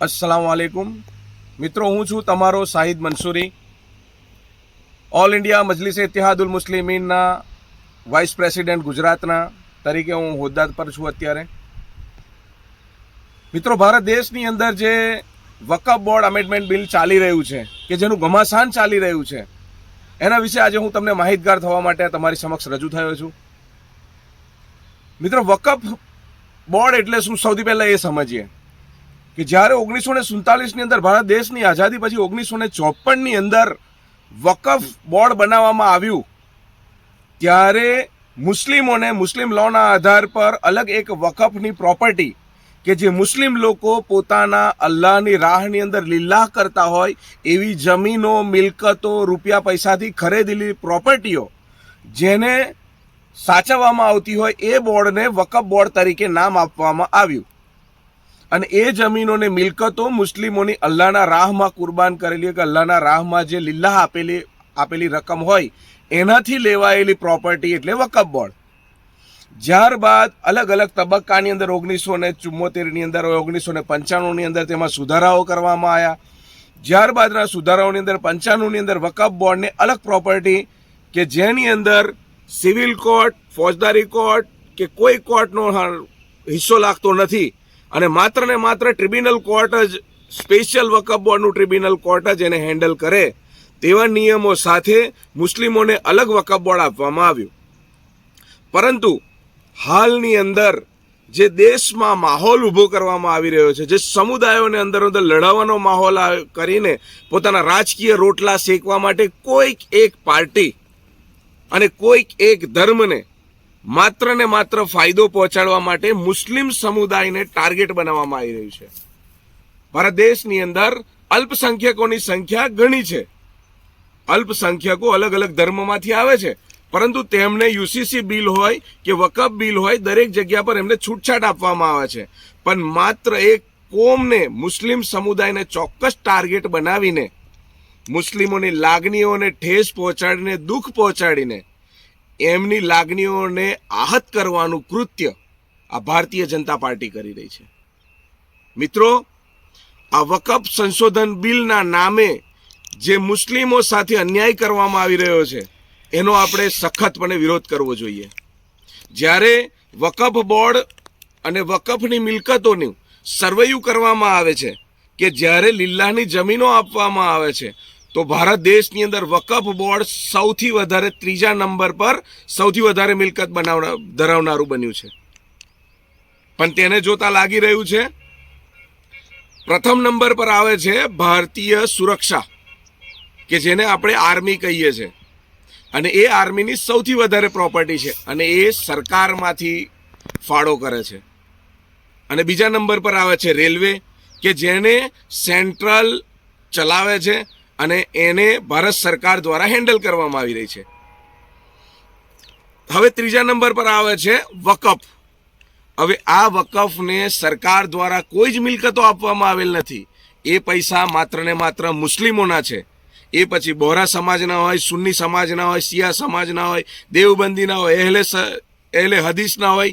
અસ્સલામ વાલેકુમ મિત્રો, હું છું તમારો શાહિદ મંસૂરી. ઓલ ઇન્ડિયા મજલિસ ઇતિહાદુલ મુસ્લિમીનના વાઇસ પ્રેસિડેન્ટ ગુજરાતના. તરીકે હું હોદ્દા પર છું અત્યારે. મિત્રો, ભારત દેશની અંદર જે વકફ બોર્ડ અમેન્ડમેન્ટ બિલ ચાલી રહ્યું છે, કે જેનું ઘમાસાન ચાલી રહ્યું છે, એના વિશે આજે હું તમને માહિતગાર થવા માટે તમારી સમક્ષ રજૂ થયો છું. મિત્રો, વકફ બોર્ડ એટલે શું? સૌથી પહેલાં એ સમજીએ. કે જ્યારે ઓગણીસો ને સુડતાલીસની અંદર ભારત દેશની આઝાદી પછી ઓગણીસો ને ચોપનની અંદર વકફ બોર્ડ બનાવવામાં આવ્યું, ત્યારે મુસ્લિમોને મુસ્લિમ લોના આધાર પર અલગ એક વકફની પ્રોપર્ટી કે જે મુસ્લિમ લોકો પોતાના અલ્લાહની રાહની અંદર લીલાહ કરતા હોય, એવી જમીનો, મિલકતો, રૂપિયા પૈસાથી ખરીદેલી પ્રોપર્ટીઓ જેને સાચવવામાં આવતી હોય એ બોર્ડને વકફ બોર્ડ તરીકે નામ આપવામાં આવ્યું. અને એ જમીનોને મિલકતો મુસ્લિમોની અલ્લાહના રાહમાં કુરબાન કરેલી કે અલ્લાહના રાહમાં જે લીલ્લાહ આપેલી આપેલી રકમ હોય, એનાથી લેવાયેલી પ્રોપર્ટી એટલે વકફ બોર્ડ. ત્યારબાદ અલગ અલગ તબક્કાની અંદર ઓગણીસો ને ચુમ્મોતેરની અંદર ઓગણીસો ને પંચાણુંની અંદર તેમાં સુધારાઓ કરવામાં આવ્યા ત્યારબાદના સુધારાઓની અંદર પંચાણુંની અંદર વકફ બોર્ડને અલગ પ્રોપર્ટી કે જેની અંદર સિવિલ કોર્ટ, ફોજદારી કોર્ટ કે કોઈ કોર્ટનો હિસ્સો લાગતો નથી અને માત્ર ને માત્ર ટ્રિબ્યુનલ કોર્ટ જ સ્પેશિયલ વકફ બોર્ડનું ટ્રિબ્યુનલ કોર્ટ જ એને હેન્ડલ કરે તેવા નિયમો સાથે મુસ્લિમોને અલગ વકફ બોર્ડ આપવામાં આવ્યું. પરંતુ હાલની અંદર જે દેશમાં માહોલ ઊભો કરવામાં આવી રહ્યો છે, જે સમુદાયોને અંદર અંદર લડાવવાનો માહોલ કરીને પોતાના રાજકીય રોટલા શેકવા માટે કોઈક એક પાર્ટી અને કોઈક એક ધર્મને માત્ર ને માત્ર ફાયદો પહોંચાડવા માટે મુસ્લિમ સમુદાયને ટાર્ગેટ બનાવવામાં આવી રહ્યું છે. ભારત દેશની અંદર અલ્પસંખ્યકોની સંખ્યા ઘણી છે. અલ્પસંખ્યકો અલગ અલગ ધર્મમાંથી આવે છે. પરંતુ તેમને યુસીસી બિલ હોય કે વકફ બિલ હોય, દરેક જગ્યા પર એમને છૂટછાટ આપવામાં આવે છે. પણ માત્ર એક કોમને મુસ્લિમ સમુદાયને ચોક્કસ ટાર્ગેટ બનાવીને, મુસ્લિમોની લાગણીઓને ઠેસ પહોંચાડીને, દુઃખ પહોંચાડીને એમની લાગણીઓને આહત કરવાનું કૃત્ય આ ભારતીય જનતા પાર્ટી કરી રહી છે. મિત્રો, આ વકફ સંશોધન બિલના નામે જે મુસ્લિમો સાથે અન્યાય કરવામાં આવી રહ્યો છે, એનો આપણે સખતપણે વિરોધ કરવો જોઈએ. જ્યારે વકફ બોર્ડ અને વકફની મિલકતોનું સર્વેયું કરવામાં આવે છે કે જ્યારે લીલાની જમીનો આપવામાં આવે છે તો ભારત દેશની અંદર વકફ બોર્ડ સૌથી વધારે ત્રીજા નંબર પર સૌથી વધારે મિલકત બનાવના ધરાવનારું બન્યું છે. પણ તેને જોતા લાગી રહ્યું છે, પ્રથમ નંબર પર આવે છે ભારતીય સુરક્ષા, કે જેને આપણે આર્મી કહીએ છીએ અને એ આર્મીની સૌથી વધારે પ્રોપર્ટી છે અને એ સરકારમાંથી ફાળો કરે છે. અને બીજા નંબર પર આવે છે રેલવે, કે જેને સેન્ટ્રલ ચલાવે છે અને એને ભારત સરકાર દ્વારા હેન્ડલ કરવામાં આવી રહી છે. હવે ત્રીજા નંબર પર આવે છે વકફ. હવે આ વકફને સરકાર દ્વારા કોઈ જ મિલકતો આપવામાં આવેલ નથી. એ પૈસા માત્ર ને માત્ર મુસ્લિમોના છે. એ પછી બોહરા સમાજના હોય, સુન્ની સમાજના હોય, શિયા સમાજના હોય દેવબંધીના હોય એહલે એહલે હદીસના હોય,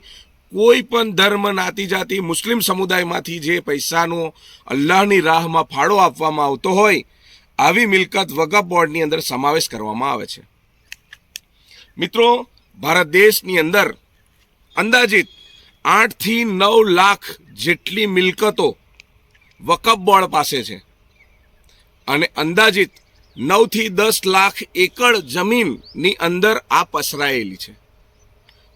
કોઈ પણ ધર્મ, નાતી જાતિ, મુસ્લિમ સમુદાયમાંથી જે પૈસાનો અલ્લાહની રાહમાં ફાળો આપવામાં આવતો હોય આવી મિલકત વકફ બોર્ડની અંદર સમાવેશ કરવામાં આવે છે. મિત્રો, ભારત દેશની અંદર અંદાજિત આઠથી નવ લાખ જેટલી મિલકતો વકફ બોર્ડ પાસે છે અને અંદાજિત નવથી દસ લાખ એકડ જમીનની અંદર આ પસરાયેલી છે.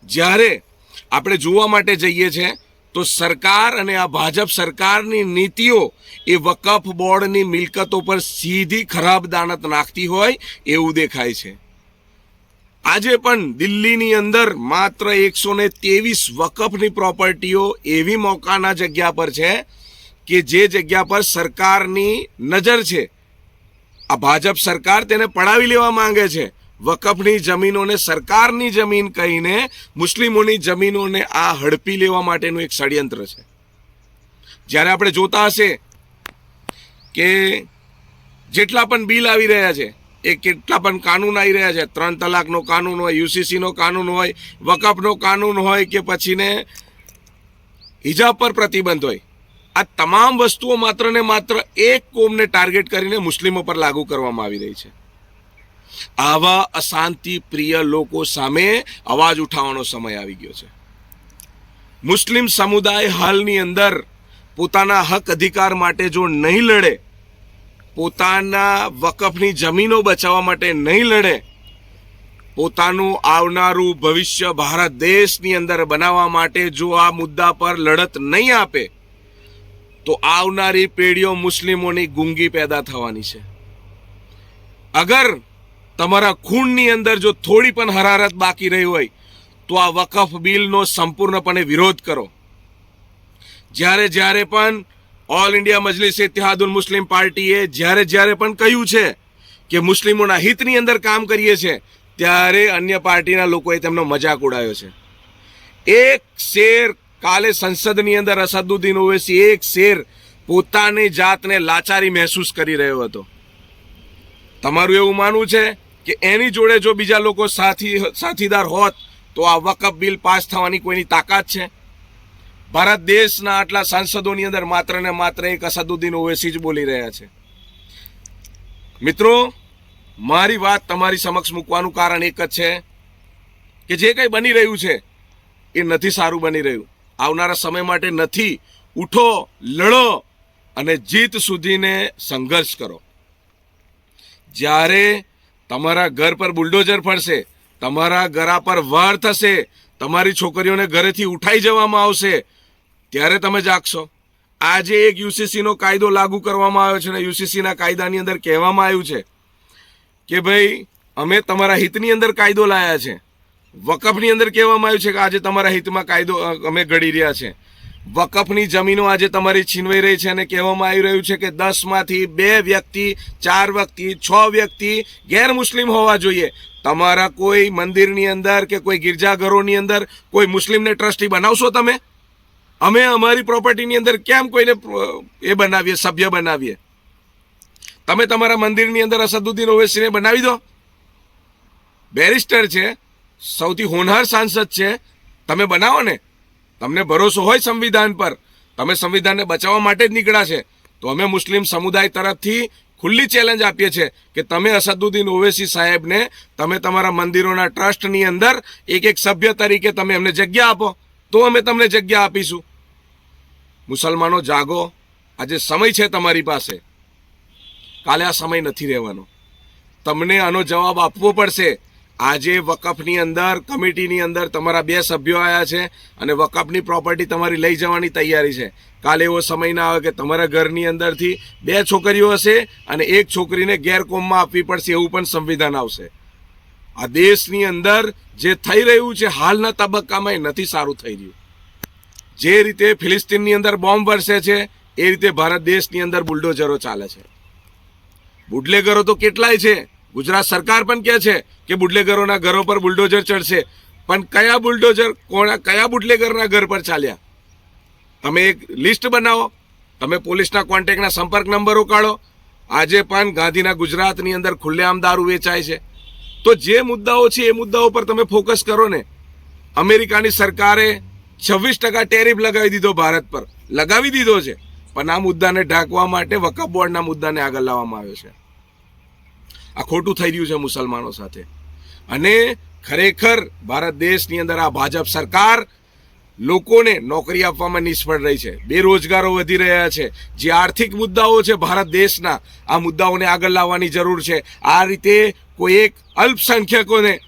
જ્યારે આપણે જોવા માટે જઈએ છે તો સરકાર અને આ ભાજપ સરકારની નીતિઓ એ વકફ બોર્ડની મિલકતો પર સીધી ખરાબ દાનત નાખતી હોય એવું દેખાય છે. આજે પણ દિલ્હીની અંદર માત્ર એકસો ને ત્રેવીસ વકફની પ્રોપર્ટીઓ એવી મોકાના જગ્યા પર છે કે જે જગ્યા પર સરકારની નજર છે. આ ભાજપ સરકાર તેને પડાવી લેવા માંગે છે. વકફની જમીનોને સરકારની જમીન કહીને મુસ્લિમોની જમીનોને આ હડપી લેવા માટેનું એક ષડયંત્ર છે. જ્યારે આપણે જોતા હશે કે જેટલા પણ બિલ આવી રહ્યા છે, એ કેટલા પણ કાનૂન આવી રહ્યા છે, ત્રણ તલાકનો કાનૂન હોય, યુસીસીનો કાનૂન હોય, વકફનો કાનૂન હોય કે પછીને હિજાબ પર પ્રતિબંધ હોય, આ તમામ વસ્તુઓ માત્ર ને માત્ર એક કોમને ટાર્ગેટ કરીને મુસ્લિમો પર લાગુ કરવામાં આવી રહી છે. આવા અશાંતિ પ્રિય લોકો સામે અવાજ ઉઠાવવાનો સમય આવી ગયો છે. મુસ્લિમ સમુદાય હાલની અંદર પોતાના હક અધિકાર માટે જો નહીં લડે, પોતાના વકફની જમીનો બચાવવા માટે નહીં લડે, પોતાનું આવનારું ભવિષ્ય ભારત દેશની અંદર બનાવવા માટે જો આ મુદ્દા પર લડત નહીં આપે, તો આવનારી પેઢીઓ મુસ્લિમોની ગુંગી પેદા થવાની છે. અગર તમારા ખૂનની અંદર જો થોડી પણ હરારત બાકી રહી હોય, તો આ વકફ બિલનો સંપૂર્ણપણે વિરોધ કરો. જ્યારે જ્યારે પણ ઓલ ઇન્ડિયા મજલિસ ઇતિહાદુલ મુસ્લિમ પાર્ટીએ જ્યારે જ્યારે પણ કહ્યું છે કે મુસ્લિમોના હિતની અંદર કામ કરીએ છીએ ત્યારે અન્ય પાર્ટીના લોકોએ તેમનો મજાક ઉડાવ્યો છે. એક શેર કાલે સંસદની અંદર અસદુદ્દીન ઓવેસી એક શેર પોતાની જાતને લાચારી મહેસૂસ કરી રહ્યો હતો. તમારું એવું માનવું છે કે એની જોડે જો બીજા લોકો સાથી, સાથીદાર હોત, તો આ વકફ બિલ પાસ થવાની કોઈની તાકાત છે? ભારત દેશના આટલા સાંસદોની અંદર માત્ર ને માત્ર એક અસદુદ્દીન ઓવેસી જ બોલી રહ્યા છે. મિત્રો, મારી વાત તમારી સમક્ષ મૂકવાનું કારણ એક જ છે કે જે કંઈ બની રહ્યું છે, એ નથી સારું બની રહ્યું. આવનારા સમય માટે નથી. ઉઠો, લડો અને જીત સુધીને સંઘર્ષ કરો. જ્યારે તમારા ઘર પર બુલડોઝર ફરશે, તમારા ગરા પર વાર થશે, તમારી છોકરીઓને ઘરેથી ઉઠાઈ જવામાં આવશે. ત્યારે તમે જાગશો. આજે એક યુસીસીનો કાયદો લાગુ કરવામાં આવ્યો છે અને યુસીસીના કાયદાની અંદર કહેવામાં આવ્યું છે કે ભાઈ, અમે તમારા હિતની અંદર કાયદો લાયા છે. વકફની અંદર કહેવામાં આવ્યું છે કે આજે તમારા હિતમાં કાયદો અમે ઘડી રહ્યા છે. વકફની જમીનો આજે તમારી છીનવાઈ રહી છે અને કહેવામાં આવી રહ્યું છે કે દસમાંથી બે વ્યક્તિ, ચાર વ્યક્તિ, છ વ્યક્તિ ગેરમુસ્લિમ હોવા જોઈએ. તમારા કોઈ મંદિરની અંદર કે કોઈ ગિરજાઘરોની અંદર કોઈ મુસ્લિમને ટ્રસ્ટી બનાવશો તમે? અમે અમારી પ્રોપર્ટીની અંદર કેમ કોઈને એ બનાવીએ, સભ્ય બનાવીએ? તમે તમારા મંદિરની અંદર અસદુદ્દીન ઓવેસીને બનાવી દો. બેરિસ્ટર છે, સૌથી હોનહાર સાંસદ છે. તમે બનાવો ને. તમને ભરોસો હોય સંવિધાન પર, તમે સંવિધાનને બચાવવા માટે જ નીકળ્યા છે, તો અમે મુસ્લિમ સમુદાય તરફથી ખુલ્લી ચેલેન્જ આપીએ છીએ કે તમે અસદુદ્દીન ઓવેસી સાહેબને, તમે તમારા મંદિરોના ટ્રસ્ટની અંદર એક એક સભ્ય તરીકે તમે એમને જગ્યા આપો, તો અમે તમને જગ્યા આપીશું. મુસલમાનો, જાગો, આજે સમય છે તમારી પાસે. કાલે આ સમય નથી રહેવાનો. તમને આનો જવાબ આપવો પડશે. આજે વકફની અંદર, કમિટીની અંદર તમારા બે સભ્યો આવ્યા છે અને વકફની પ્રોપર્ટી તમારી લઈ જવાની તૈયારી છે. કાલે એવો સમય ના આવે કે તમારા ઘરની અંદરથી બે છોકરીઓ હશે અને એક છોકરીને ગેરકોમમાં આપવી પડશે એવું પણ સંવિધાન આવશે. આ દેશની અંદર જે થઈ રહ્યું છે, હાલના તબક્કામાં એ નથી સારું થઈ રહ્યું. જે રીતે ફિલિસ્તીનની અંદર બોમ્બ વરસે છે, એ રીતે ભારત દેશની અંદર બુલડોઝરો ચાલે છે. બુડલેગરો તો કેટલાય છે ગુજરાત સરકાર પણ કહે છે કે બુડલેગરોના ઘરો પર બુલડોઝર ચડશે. પણ કયા બુલડોઝર કોના, કયા બુડલેગરના ઘર પર ચાલ્યા? તમે એક લિસ્ટ બનાવો. તમે પોલીસના કોન્ટેક્ટના સંપર્ક નંબરો કાઢો આજે પણ ગાંધીના ગુજરાતની અંદર ખુલ્લેઆમ દારૂ વેચાય છે. તો જે મુદ્દાઓ છે, એ મુદ્દાઓ પર તમે ફોકસ કરો ને. અમેરિકાની સરકારે છવ્વીસ ટકા ટેરિફ લગાવી દીધો ભારત પર. લગાવી દીધો છે. પણ આ મુદ્દાને ઢાંકવા માટે વકફ બોર્ડના મુદ્દાને આગળ લાવવામાં આવ્યો છે. આ ખોટું થઈ રહ્યું છે મુસલમાનો સાથે. અને ખરેખર ભારત દેશની અંદર આ ભાજપ સરકાર લોકોને નોકરી આપવામાં નિષ્ફળ રહી છે. બેરોજગારો વધી રહ્યા છે. જે આર્થિક મુદ્દાઓ છે ભારત દેશના, આ મુદ્દાઓને આગળ લાવવાની જરૂર છે. આ રીતે કોઈ એક અલ્પસંખ્યકોને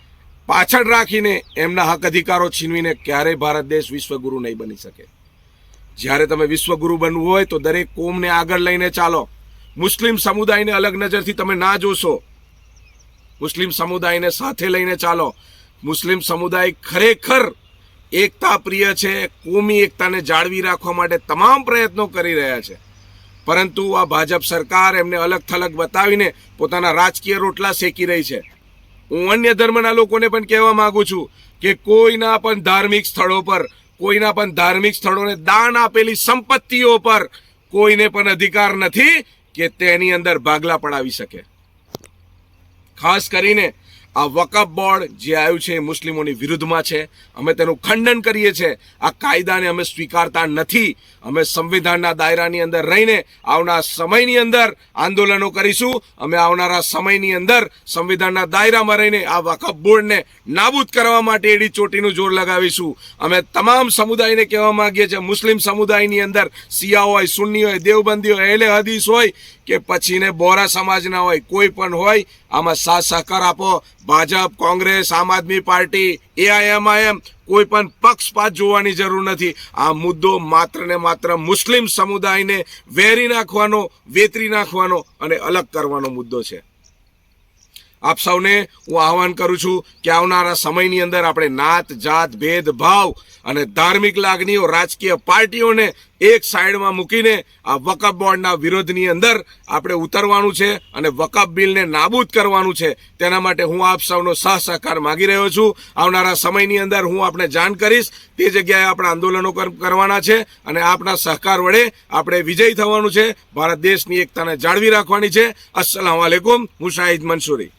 પાછળ રાખીને એમના હક અધિકારો છીનવીને ક્યારેય ભારત દેશ વિશ્વગુરુ નહીં બની શકે. જ્યારે તમે વિશ્વગુરુ બનવું હોય તો દરેક કોમને આગળ લઈને ચાલો. મુસ્લિમ સમુદાયને અલગ નજરથી તમે ના જોશો. મુસ્લિમ સમુદાયને સાથે લઈને ચાલો. મુસ્લિમ સમુદાય ખરેખર એકતા પ્રિય છે, કોમી એકતાને જાળવી રાખવા માટે તમામ પ્રયત્નો કરી રહ્યા છે. પરંતુ આ ભાજપ સરકાર એમને અલગ થલગ બતાવીને પોતાના રાજકીય રોટલા શેકી રહી છે. હું અન્ય ધર્મના લોકોને પણ કહેવા માગું છું કે કોઈના પણ ધાર્મિક સ્થળો પર, કોઈના પણ ધાર્મિક સ્થળોને દાન આપેલી સંપત્તિઓ પર કોઈને પણ અધિકાર નથી કે તેની અંદર ભાગલા પડાવી શકે. ખાસ કરીને આ વકફ બોર્ડ જે આવ્યું છે એ મુસ્લિમોની વિરુદ્ધમાં છે. અમે તેનું ખંડન કરીએ છીએ. આ કાયદાને અમે સ્વીકારતા નથી. અમે સંવિધાનના દાયરાની અંદર રહીને આવનાર સમયની અંદર આંદોલનો કરીશું. અમે આવનારા સમયની અંદર સંવિધાનના દાયરામાં રહીને આ વકફ બોર્ડને નાબૂદ કરવા માટે એડી ચોટીનું જોર લગાવીશું. અમે તમામ સમુદાયને કહેવા માંગીએ છીએ, મુસ્લિમ સમુદાયની અંદર શિયા હોય, સુન્ની હોય દેવબંધી હોય એલે હદીસ હોય કે પછીને બોરા સમાજના હોય, કોઈ પણ હોય, આમાં સાથ સહકાર આપો. ભાજપ, કોંગ્રેસ, આમ આદમી પાર્ટી, એઆઈએમઆઈએમ, કોઈ પણ પક્ષપાત જોવાની જરૂર નથી. આ મુદ્દો માત્ર ને માત્ર મુસ્લિમ સમુદાયને વેરી નાખવાનો, વેતરી નાખવાનો અને અલગ કરવાનો મુદ્દો છે. આપ સૌને હું આહવાન કરું છું કે આવનારા સમયની અંદર આપણે નાત, જાત, ભેદભાવ અને ધાર્મિક લાગણીઓ રાજકીય પાર્ટીઓને એક સાઈડમાં મૂકીને આ વકફ બોર્ડના વિરોધની અંદર આપણે ઉતરવાનું છે અને વકફ બિલને નાબૂદ કરવાનું છે. તેના માટે હું આપ સૌનો સહ સહકાર માગી રહ્યો છું. આવનારા સમયની અંદર હું આપણે જાણ કરીશ. તે જગ્યાએ આપણે આંદોલનો કર- કરવાના છે અને આપના સહકાર વડે આપણે વિજય થવાનું છે. ભારત દેશની એકતાને જાળવી રાખવાની છે. અસલામ વાલેકુમ હું શાહિદ મંસૂરી.